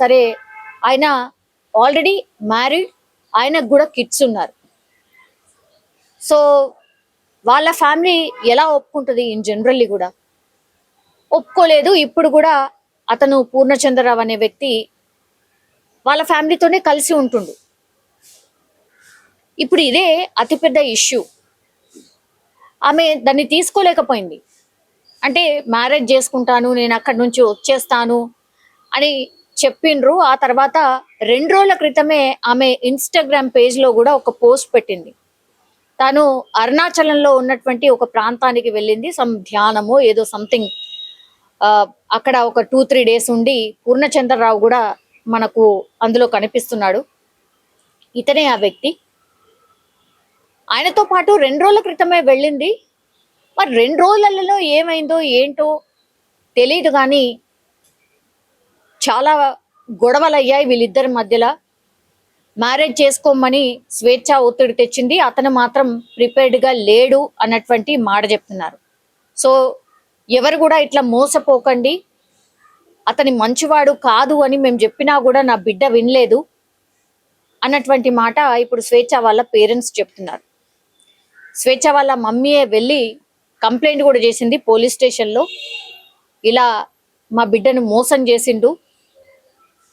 సరే ఆయన already married ఆయనకు కూడా కిడ్స్ ఉన్నారు. సో వాళ్ళ ఫ్యామిలీ ఎలా ఒప్పుకుంటుంది ఇన్ జనరల్లీ కూడా? ఒప్పుకోలేదు ఇప్పుడు కూడా అతను పూర్ణచంద్రరావు అనే వ్యక్తి వాళ్ళ ఫ్యామిలీతోనే కలిసి ఉంటుండు. ఇప్పుడు ఇదే అతిపెద్ద ఇష్యూ. ఆమె దాన్ని తీసుకోలేకపోయింది. అంటే మ్యారేజ్ చేసుకుంటాను నేను అక్కడి నుంచి వచ్చేస్తాను అని చెప్పిండ్రు. ఆ తర్వాత రెండు రోజుల క్రితమే ఆమె ఇన్స్టాగ్రామ్ పేజ్లో కూడా ఒక పోస్ట్ పెట్టింది. తాను అరుణాచలంలో ఉన్నటువంటి ఒక ప్రాంతానికి వెళ్ళింది. సమ్ ధ్యానమో ఏదో సంథింగ్ అక్కడ ఒక టూ త్రీ డేస్ ఉండి పూర్ణచంద్రరావు కూడా మనకు అందులో కనిపిస్తున్నాడు. ఇతనే ఆ వ్యక్తి. ఆయనతో పాటు రెండు రోజుల క్రితమే వెళ్ళింది. మరి రెండు రోజులలో ఏమైందో ఏంటో తెలియదు కానీ చాలా గొడవలు అయ్యాయి వీళ్ళిద్దరి మధ్యలో. మ్యారేజ్ చేసుకోమని స్వేచ్ఛ ఒత్తిడి తెచ్చింది. అతను మాత్రం ప్రిపేర్డ్గా లేడు అన్నటువంటి మాట చెప్తున్నారు. సో ఎవరు కూడా ఇట్లా మోసపోకండి. అతని మంచివాడు కాదు అని మేము చెప్పినా కూడా నా బిడ్డ వినలేదు అన్నటువంటి మాట ఇప్పుడు స్వేచ్ఛ వాళ్ళ పేరెంట్స్ చెప్తున్నారు. స్వేచ్ఛ వాళ్ళ మమ్మీయే వెళ్ళి కంప్లైంట్ కూడా చేసింది పోలీస్ స్టేషన్లో. ఇలా మా బిడ్డను మోసం చేసిండు.